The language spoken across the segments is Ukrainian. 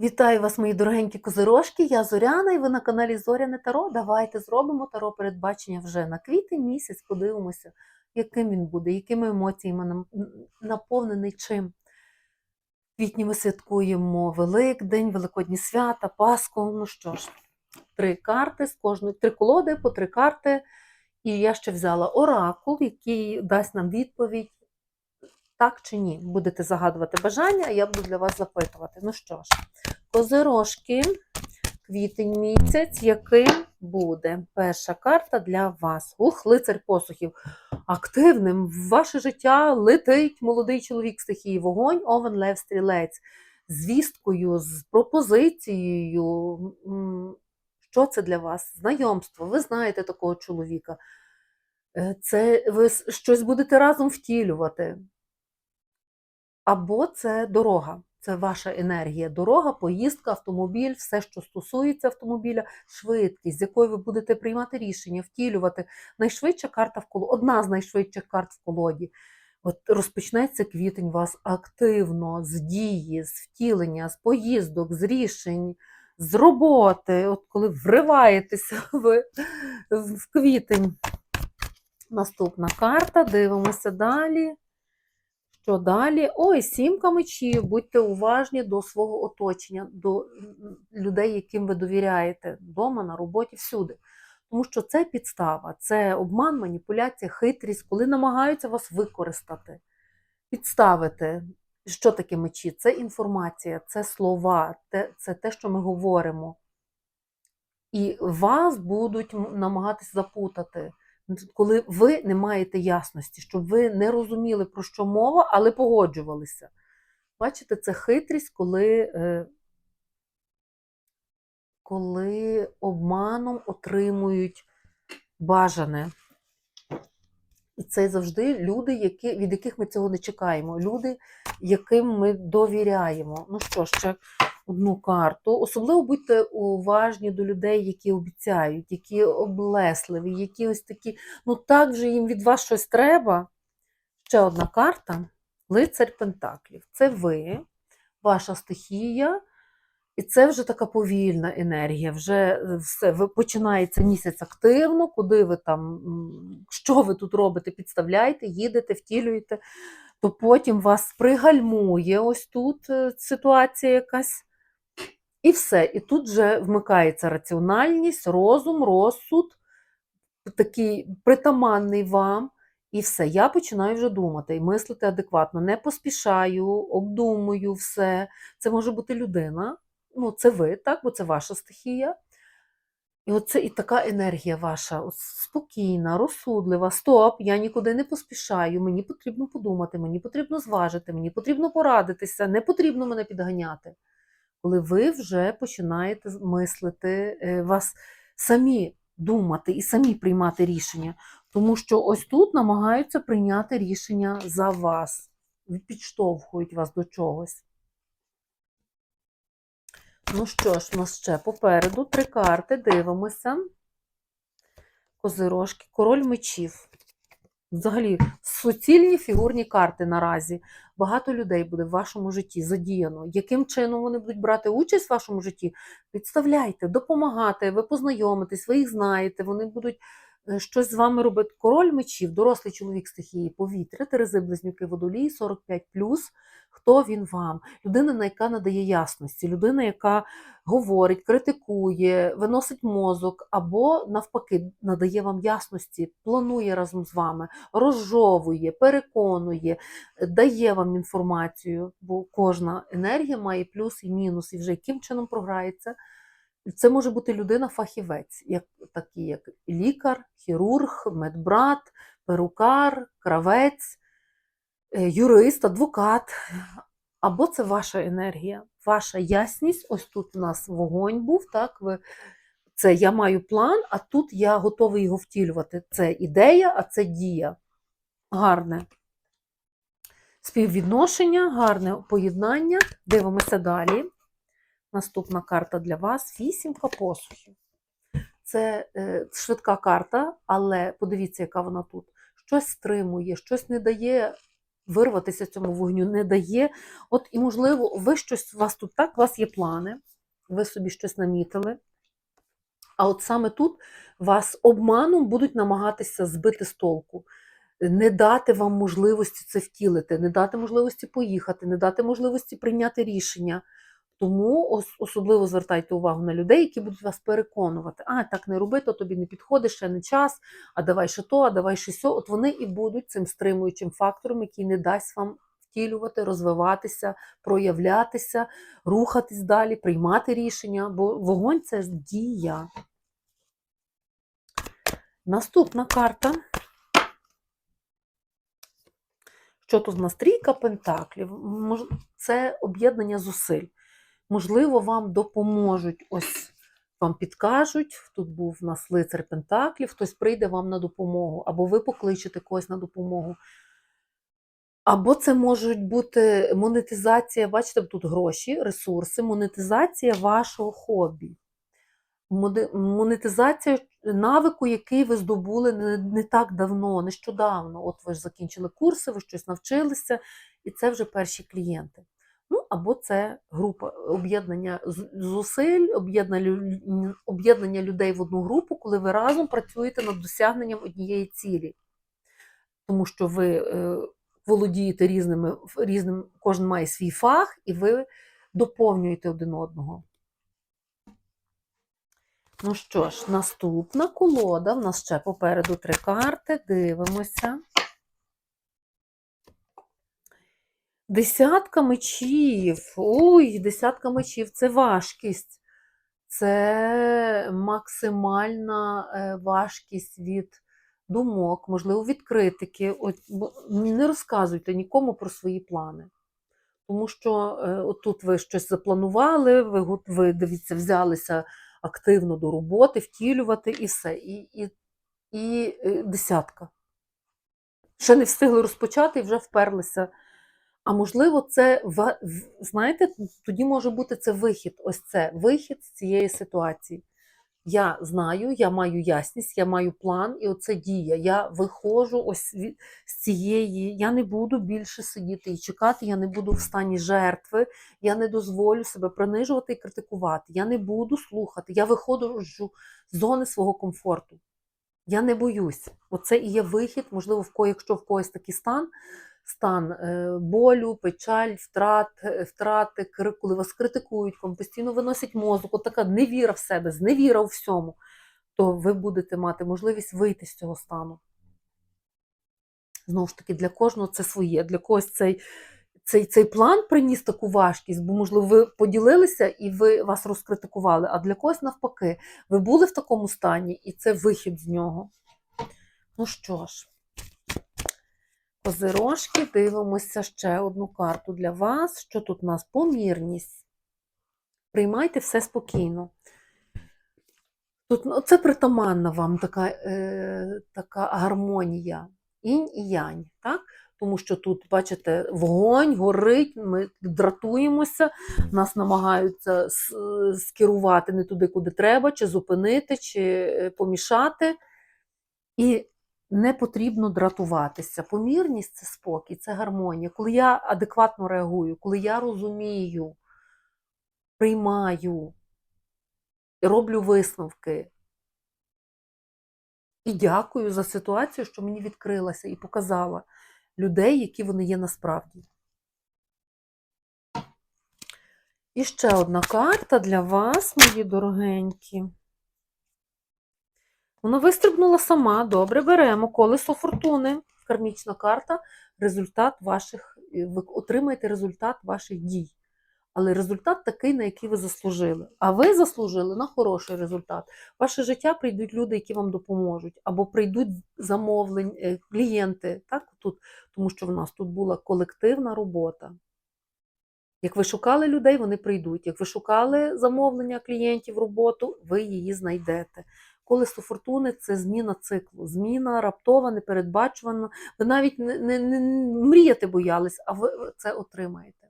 Вітаю вас, мої дорогенькі козирожки. Я Зоряна, і ви на каналі Зоряне Таро. Давайте зробимо таро передбачення вже на квітень місяць. Подивимося, яким він буде, якими емоціями нам- наповнений чим. В квітні ми святкуємо Великдень, Великодні свята, Пасху. Ну що ж, три карти з кожної, три колоди по три карти. І я ще взяла оракул, який дасть нам відповідь. Так чи ні? Будете загадувати бажання, я буду для вас запитувати. Ну що ж, Козирожки, квітень місяць, яким буде перша карта для вас. Ух, лицар посухів. Активним в ваше життя летить молодий чоловік стихії вогонь, овен лев стрілець. З вісткою, з пропозицією. Що це для вас? Знайомство. Ви знаєте такого чоловіка. Е, Це ви щось будете разом втілювати. Або це дорога, це ваша енергія. Дорога, поїздка, автомобіль, все, що стосується автомобіля, швидкість, з якою ви будете приймати рішення, втілювати. Найшвидша карта в колоді, одна з найшвидших карт в колоді. От розпочнеться квітень вас активно, з дії, з втілення, з поїздок, з рішень, з роботи. От коли вриваєтеся ви в квітень. Наступна карта, дивимося далі. Що далі? Ой, сімка мечів. Будьте уважні до свого оточення, до людей, яким ви довіряєте, вдома, на роботі, всюди. Тому що це підстава, це обман, маніпуляція, хитрість, коли намагаються вас використати, підставити. Що таке мечі? Це інформація, це слова, це те, що ми говоримо. І вас будуть намагатись запутати коли ви не маєте ясності, щоб ви не розуміли, про що мова, але погоджувалися. Бачите, це хитрість, коли, е, коли обманом отримують бажане. І це завжди люди, які, від яких ми цього не чекаємо. Люди, яким ми довіряємо. Ну що, ще одну карту. Особливо будьте уважні до людей, які обіцяють, які облесливі, які ось такі, ну так вже їм від вас щось треба. Ще одна карта лицар Пентаклів. Це ви, ваша стихія, і це вже така повільна енергія. Вже е, все, починається місяць активно, куди ви там, що ви тут робите, підставляєте, їдете, втілюєте, то потім вас пригальмує ось тут е, ситуація якась. І все. І тут вже вмикається раціональність, розум, розсуд, такий притаманний вам. І все, я починаю вже думати і мислити адекватно. Не поспішаю, обдумую все. Це може бути людина, ну це ви, так, бо це ваша стихія. І оце і така енергія ваша, спокійна, розсудлива. Стоп, я нікуди не поспішаю, мені потрібно подумати, мені потрібно зважити, мені потрібно порадитися, не потрібно мене підганяти. Коли ви вже починаєте мислити, е, вас самі думати і самі приймати рішення. Тому що ось тут намагаються прийняти рішення за вас, підштовхують вас до чогось. Ну що ж, у нас ще попереду три карти, дивимося. Козирожки, король мечів. Взагалі, суцільні фігурні карти наразі. Багато людей буде в вашому житті задіяно. Яким чином вони будуть брати участь в вашому житті? Підставляйте, допомагайте, ви познайомитесь, ви їх знаєте, вони будуть е, щось з вами робити. Король мечів, дорослий чоловік стихії, повітря, Терези, близнюки, водолії 45+. Хто він вам? Людина, яка надає ясності, людина, яка говорить, критикує, виносить мозок, або навпаки надає вам ясності, планує разом з вами, розжовує, переконує, дає вам інформацію, бо кожна енергія має плюс і мінус, і вже яким чином програється. Це може бути людина-фахівець, як, такий як лікар, хірург, медбрат, перукар, кравець, юрист, адвокат. Або це ваша енергія, ваша ясність. Ось тут у нас вогонь був, так? Ви, це я маю план, а тут я готовий його втілювати. Це ідея, а це дія. Гарне співвідношення, гарне поєднання. Дивимося далі. Наступна карта для вас вісімка посухів. Це е, швидка карта, але подивіться, яка вона тут. Щось стримує, щось не дає вирватися цьому вогню не дає. От і, можливо, ви щось, у вас тут так, у вас є плани, ви собі щось намітили. А от саме тут вас обманом будуть намагатися збити з толку, не дати вам можливості це втілити, не дати можливості поїхати, не дати можливості прийняти рішення. Тому особливо звертайте увагу на людей, які будуть вас переконувати, а так не роби, то тобі не підходить, ще не час, а давай ще то, а давай ще сьо. От вони і будуть цим стримуючим фактором, який не дасть вам втілювати, розвиватися, проявлятися, рухатись далі, приймати рішення, бо вогонь це ж дія. Наступна карта. Що тут у нас пентаклів? Це об'єднання зусиль. Можливо, вам допоможуть, ось вам підкажуть. Тут був у нас лицар Пентаклів, хтось прийде вам на допомогу, або ви покличете когось на допомогу. Або це можуть бути монетизація, бачите, тут гроші, ресурси, монетизація вашого хобі. Монетизація навику, який ви здобули не, так давно, нещодавно. От ви ж закінчили курси, ви щось навчилися, і це вже перші клієнти. Ну, або це група об'єднання зусиль, об'єднання людей в одну групу, коли ви разом працюєте над досягненням однієї цілі. Тому що ви е, володієте різними, різним, кожен має свій фах, і ви доповнюєте один одного. Ну що ж, наступна колода. В нас ще попереду три карти. Дивимося. Десятка мечів. Ой, десятка мечів це важкість. Це максимальна е, важкість від думок, можливо, від критики. От, не розказуйте нікому про свої плани. Тому що е, отут ви щось запланували, ви, ви дивіться, взялися активно до роботи, втілювати і все. І, і, і е, десятка. Ще не встигли розпочати і вже вперлися. А можливо, це знаєте, тоді може бути це вихід. Ось це вихід з цієї ситуації. Я знаю, я маю ясність, я маю план, і оце дія. Я виходжу ось з цієї. Я не буду більше сидіти і чекати, я не буду в стані жертви, я не дозволю себе принижувати і критикувати. Я не буду слухати. Я виходжу з зони свого комфорту. Я не боюсь. Оце і є вихід, можливо, якщо в когось такий стан, стан е, болю, печаль, втрат, е, втрати, коли вас критикують, вам постійно виносять мозок, от така невіра в себе, зневіра у всьому, то ви будете мати можливість вийти з цього стану. Знову ж таки, для кожного це своє, для когось цей, цей, цей план приніс таку важкість, бо, можливо, ви поділилися і ви вас розкритикували, а для когось навпаки, ви були в такому стані, і це вихід з нього. Ну що ж, козирожки, дивимося ще одну карту для вас. Що тут у нас? Помірність. Приймайте все спокійно. Тут ну, це притаманна вам така, е, така гармонія. Інь і янь. Так? Тому що тут, бачите, вогонь горить, ми дратуємося, нас намагаються скерувати не туди, куди треба, чи зупинити, чи е, помішати. І не потрібно дратуватися. Помірність це спокій, це гармонія. Коли я адекватно реагую, коли я розумію, приймаю, роблю висновки. І дякую за ситуацію, що мені відкрилася і показала людей, які вони є насправді. І ще одна карта для вас, мої дорогенькі. Вона вистрибнула сама. Добре, беремо колесо фортуни. Кармічна карта. Результат ваших, ви отримаєте результат ваших дій. Але результат такий, на який ви заслужили. А ви заслужили на хороший результат. В Ваше життя прийдуть люди, які вам допоможуть, або прийдуть замовлень, е, клієнти. Так, тут, тому що в нас тут була колективна робота. Як ви шукали людей, вони прийдуть. Як ви шукали замовлення клієнтів, роботу, ви її знайдете. Колесо фортуни це зміна циклу, зміна раптова, непередбачувана. Ви навіть не, не, не мріяти боялись, а ви це отримаєте.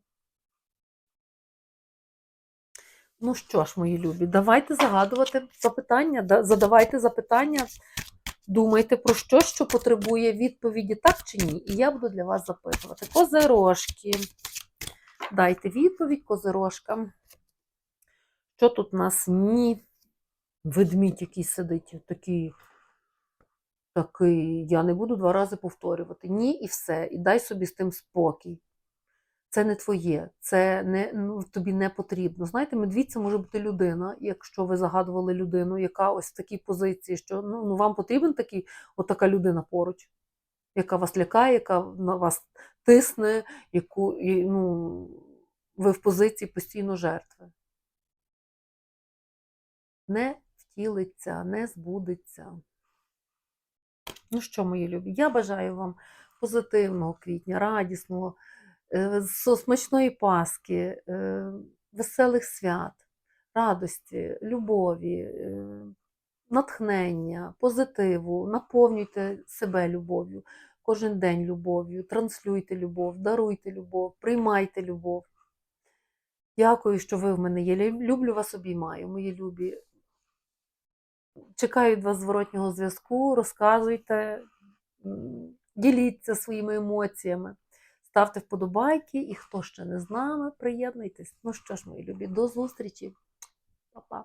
Ну що ж, мої любі, давайте загадувати запитання, задавайте запитання. думайте про що, що потребує відповіді, так чи ні. І я буду для вас запитувати. Козирожки. Дайте відповідь козирожкам. Що тут у нас ні? Ведмідь, який сидить, такий, такий, я не буду два рази повторювати. Ні, і все. І дай собі з тим спокій. Це не твоє, це не, ну, тобі не потрібно. Знаєте, медвідь це може бути людина, якщо ви загадували людину, яка ось в такій позиції, що ну, ну вам потрібен такий, отака людина поруч, яка вас лякає, яка на вас тисне, яку і, ну, ви в позиції постійно жертви. Не втілиться, не збудеться. Ну що, мої любі, я бажаю вам позитивного квітня, радісного, е, смачної Паски, е, веселих свят, радості, любові, е, натхнення, позитиву. Наповнюйте себе любов'ю, кожен день любов'ю, транслюйте любов, даруйте любов, приймайте любов. Дякую, що ви в мене є. Люблю вас обіймаю, мої любі. Чекаю від вас зворотнього зв'язку, розказуйте, діліться своїми емоціями, ставте вподобайки, і хто ще не з нами, приєднуйтесь. Ну що ж, мої любі, до зустрічі. Па-па.